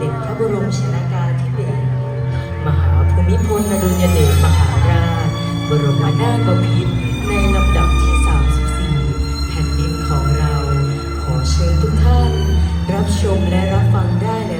พรมชนากาธิเบศรมหาภูมิพลอดุลยเดชมหาราช บรมนาถบพิตรในลำดับที่ 34 แผ่นดินของเรา ขอเชิญทุกท่าน รับชมและรับฟังได้แล้ว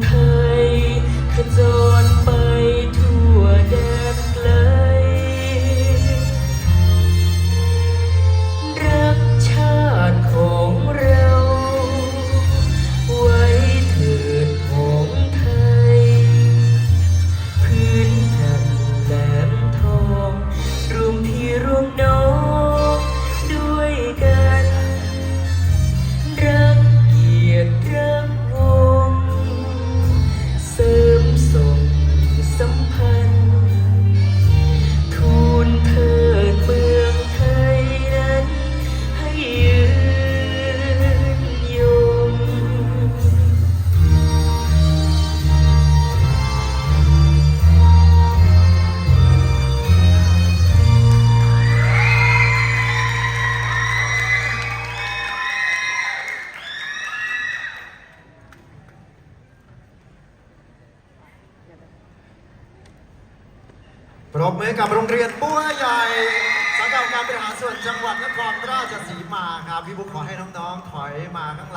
Mm-hmm. รบมือกับโรงเรียนบัวใหญ่สังกัดการบริหารส่วนจังหวัดนครราชสีมาครับ พี่บุ๊คขอให้น้องๆ ถอยมาข้างหลัง